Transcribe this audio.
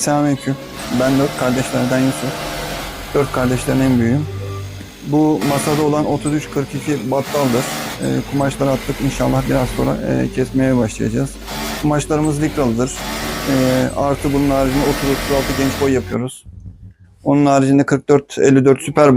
Selamünaleyküm. Ben dört kardeşlerden Yusuf. Dört kardeşlerin en büyüğüm. Bu masada olan 33-42 battaldır. E, kumaşları attık inşallah biraz sonra e, kesmeye başlayacağız. Kumaşlarımız likralıdır. E, artı bunun haricinde 30-36 genç boy yapıyoruz. Onun haricinde 44-54 süper